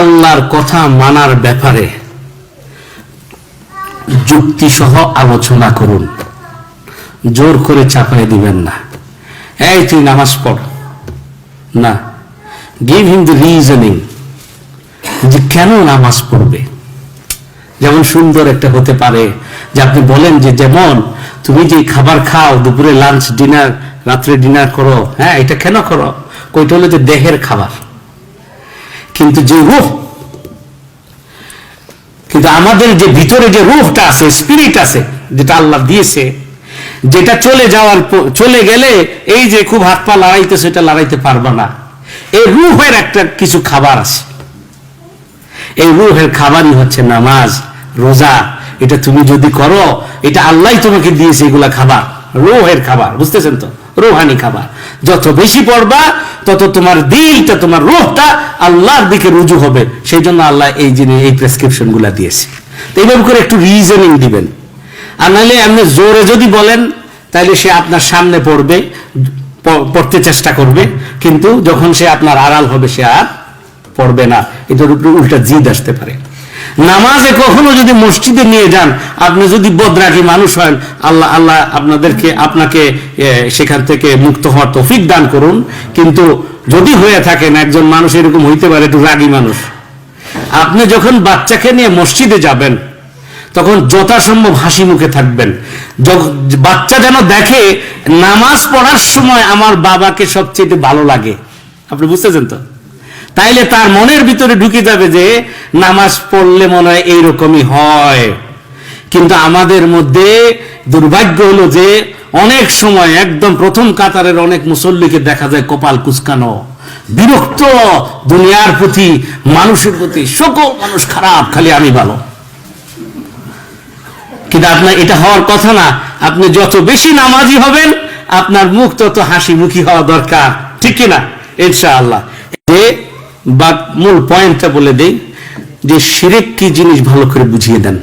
আল্লাহর কথা মানার ব্যাপারে যুক্তি সহ আলোচনা করুন। জোর করে চাপাই দিবেন না। এই, তুই নামাজ পড়। না। গিভ হিম দ্য রিজনিং যে কেন নামাজ পড়বে। যেমন সুন্দর একটা হতে পারে যে আপনি বলেন যে, যেমন তুমি যে খাবার খাও, দুপুরে লাঞ্চ ডিনার রাত্রে ডিনার করো হ্যাঁ এটা কেন করো? কইটা হলো যে দেহের খাবার। কিন্তু যে রূহ কিন্তু আমাদের যে ভিতরে যে রূহটা আছে স্পিরিট আছে, যেটা আল্লাহ দিয়েছে, যেটা চলে যাওয়ার চলে গেলে এই যে খুব হাত পা লড়াইতে, সেটা লড়াইতে পারবা না। এই রুহের একটা কিছু খাবার আছে। এই রুহের খাবারই হচ্ছে নামাজ, রোজা। এটা তুমি যদি করো, এটা আল্লাহ তোমাকে দিয়েছে এগুলা খাবার, রোহের খাবার, বুঝতেছেন তো? রোহানি খাবার। যত বেশি পড়বা, তত তোমার দিলটা, তোমার রোহটা আল্লাহর দিকে রুজু হবে। সেই জন্য আল্লাহ এই জিনিস এই প্রেসক্রিপশনগুলা দিয়েছে এইভাবে করে একটু রিজনিং দিবেন। আর নাহলে আপনি জোরে যদি বলেন তাহলে সে আপনার সামনে পড়বে পড়তে চেষ্টা করবে। কিন্তু যখন সে আপনার আড়াল হবে, সে আর পড়বে না। এটার উপরে উল্টা জিদ আসতে পারে। নামাজে কখনো যদি মসজিদে নিয়ে যান, আপনি যদি বদরাগী মানুষ হন, আল্লাহ আল্লাহ আপনাদেরকে, আপনাকে সেখান থেকে মুক্ত হওয়ার তৌফিক দান করুন। কিন্তু যদি হয়ে থাকেন একজন মানুষ এরকম হইতে পারে, একটু রাগী মানুষ। আপনি যখন বাচ্চাকে নিয়ে মসজিদে যাবেন, তখন যথাসম্ভব হাসি মুখে থাকবেন। বাচ্চা যেন দেখে, নামাজ পড়ার সময় আমার বাবাকে সবচেয়ে ভালো লাগে। আপনি বুঝতেছেন তো? তাইলে তার মনের ভিতরে ঢুকে যাবে যে নামাজ পড়লে মনে হয় এইরকমই হয়। কিন্তু আমাদের মধ্যে দুর্ভাগ্য হলো যে অনেক সময় একদম প্রথম কাতারের অনেক মুসল্লিকে দেখা যায় কপাল কুচকানো, বিরক্ত, দুনিয়ার প্রতি, মানুষের প্রতি, সকল মানুষ খারাপ, খালি আমি ভালো। কিন্তু আপনার এটা হওয়ার কথা না, আপনি যত বেশি নামাজি হবেন, আপনার মুখ তত হাসি মুখী হওয়া দরকার, ঠিক কিনা? ইনশাআল্লাহ। বা মূল পয়েন্টটা বলে দেই যে শিরেক কি জিনিস ভালো করে বুঝিয়ে দেন।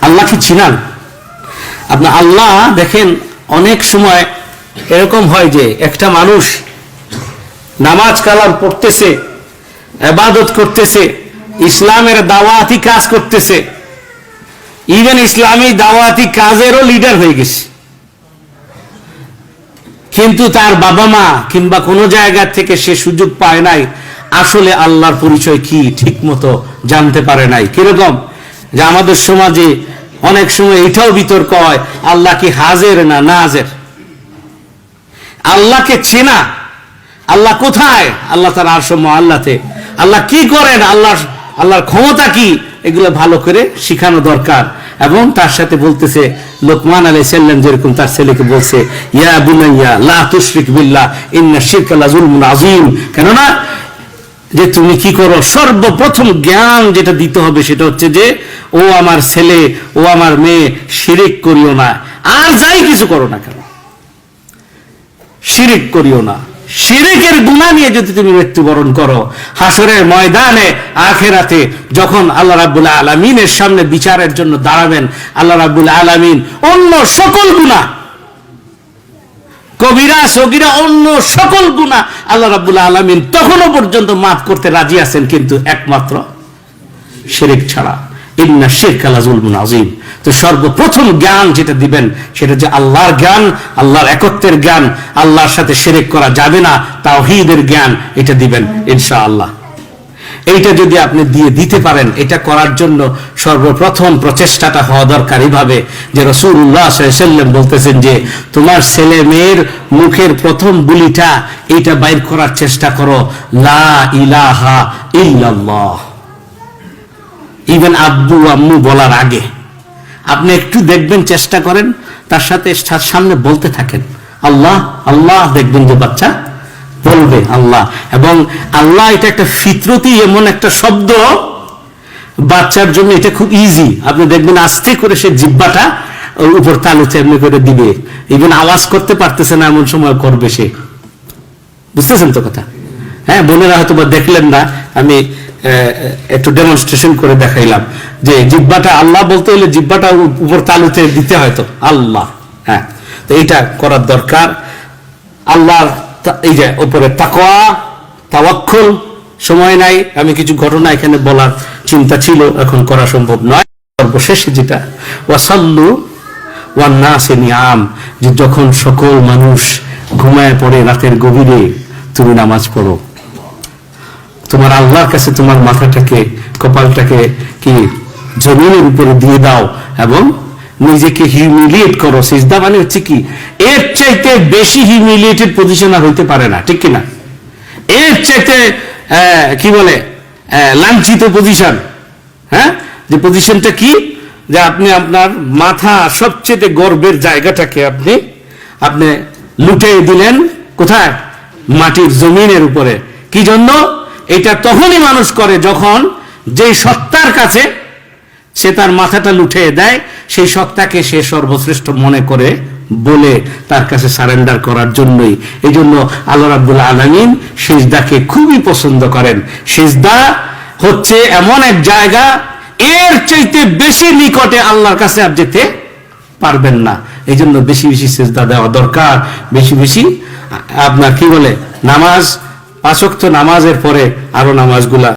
আল্লাহ কি চিনান। আপনার আল্লাহ দেখেন, অনেক সময় এরকম হয় যে একটা মানুষ নামাজ কালাম পড়তেছে এবাদত করতেছে, ইসলামের দাওয়াতি কাজ করতেছে ইভেন ইসলামী দাওয়াতি কাজেরও লিডার হয়ে গেছে। কিন্তু তার বাবা মা কিংবা কোনো জায়গা থেকে সে সুযোগ পায় নাই। আসলে আল্লাহর পরিচয় কি ঠিক মতো জানতে পারে নাই। কীরকম? যে আমাদের সমাজে অনেক সময় এটাও বিতর্ক হয়, আল্লাহ কি হাজের না নাজের? আল্লাহকে চেনা, আল্লাহ কোথায়? আল্লাহ তার আরশম আল্লাহতে আল্লাহ কি করেন? আল্লাহ আল্লাহর ক্ষমতা কি? এগুলো ভালো করে শিখানো দরকার। এবং তার সাথে বলতেছে, লোকমান আলাই সাল্লাম যেরকম তার ছেলেকে বলছে, ইয়া বুনাইয়া, লা তুশরিক বিল্লাহ, ইন্না শিরকা লাজুলমুন আযীম। কেননা, যে তুমি কি করো? সর্বপ্রথম জ্ঞান যেটা দিতে হবে সেটা হচ্ছে যে, ও আমার ছেলে, ও আমার মেয়ে, শিরিক করিও না। আর যাই কিছু করো না কেন, শিরিক করিও না। শিরিকের গুণা নিয়ে যদি তুমি মৃত্যুবরণ করো হাসরের ময়দানে, আখেরাতে যখন আল্লাহ রাব্বুল আলমিনের সামনে বিচারের জন্য দাঁড়াবেন, আল্লাহ রাব্বুল আলমিন অন্য সকল গুণা, কবিরা, সগিরা, অন্য সকল গুণা আল্লাহ রাব্বুল আলমিন তখনও পর্যন্ত মাফ করতে রাজি আছেন কিন্তু একমাত্র শিরিক ছাড়া। ইন্না লাজুলমুন আযীম। তো সর্বপ্রথম জ্ঞান যেটা দিবেন, সেটা যে আল্লাহর জ্ঞান, আল্লাহর একত্বের জ্ঞান, আল্লাহর সাথে শিরিক করা যাবে না, তাওহীদের জ্ঞান, এটা দিবেন ইনশাআল্লাহ। এইটা যদি আপনি দিয়ে দিতে পারেন, এটা করার জন্য সর্বপ্রথম প্রচেষ্টাটা হওয়া দরকার এইভাবে। যে রসুল্লাহ সাল্লাম বলতেছেন যে, তোমার ছেলে মেয়ের মুখের প্রথম বুলিটা এটা বাইর করার চেষ্টা করো, লা ইলাহা ইল্লাল্লাহ। ইভেন আব্বু আম্মু বলার আগে। আপনি একটু দেখবেন, চেষ্টা করেন, তার সাথে সামনে বলতে থাকেন। আল্লাহ আল্লাহ দেখবেন যে বাচ্চা বলবে আল্লাহ। এবং আল্লাহ এটা একটা ফিতরতি, এমন একটা শব্দ। বাচ্চার জন্য এটা খুব ইজি আপনি দেখবেন, আস্তে করে সে জিব্বাটা উপর তালুতে এমনি করে দিবে। ইভেন আওয়াজ করতে পারতেছে না, এমন সময় করবে সে। বুঝতেছেন তো কথা? হ্যাঁ বোনেরা হয়তো দেখলেন না, আমি একটু ডেমনস্ট্রেশন করে দেখাইলাম। যে জিব্বাটা আল্লাহ বলতে হলে জিব্বাটা উপর তালুতে দিতে হয়তো আল্লাহ হ্যাঁ। তো এইটা করার দরকার। আল্লাহর এই যে উপরে তাকওয়া, তাওয়াক্কুল, সময় নাই, আমি কিছু ঘটনা এখানে বলার চিন্তা ছিল, এখন করা সম্ভব নয়। সর্বশেষে যেটা, ওয়াসাল্লু ওয়ান্নাসে নিয়াম, যে যখন সকল মানুষ ঘুমায় পড়ে রাতের গভীরে তুমি নামাজ পড়ো। তোমার আল্লাহর কাছে তোমার মাথাটাকে, কপালটাকে কি জমিনের উপরে দিয়ে দাও এবং নিজেকে হিউমিলিয়েট করো। সিজদা মানে হচ্ছে কি, এর চাইতে বেশি হিউমিলিয়েটেড পজিশন আর হইতে পারে না, ঠিক কিনা? এর চাইতে কি বলে লাঞ্ছিত পজিশন হ্যাঁ? যে পজিশনটা কি? যে আপনি আপনার মাথা সবচেয়ে গর্বের জায়গাটাকে আপনি আপনি লুটে দিলেন কোথায়? মাটির জমিনের উপরে। কি জন্য? এটা তখনই মানুষ করে যখন যেই সত্তার কাছে সে তার মাথাটা লুটে দেয়, সেই সত্তাকে সে সর্বশ্রেষ্ঠ মনে করে বলে তার কাছে সারেন্ডার করার জন্যই। এই জন্য আল্লাহ রাব্বুল আলমিন সেজদাকে খুবই পছন্দ করেন। সেজদা হচ্ছে এমন এক জায়গা, এর চাইতে বেশি নিকটে আল্লাহর কাছে আর যেতে পারবেন না। এই জন্য বেশি বেশি সেজদা দেওয়া দরকার। বেশি বেশি আপনার কি বলে? নামাজ পাঁচক্ত নামাজের পরে আরও নামাজগুলা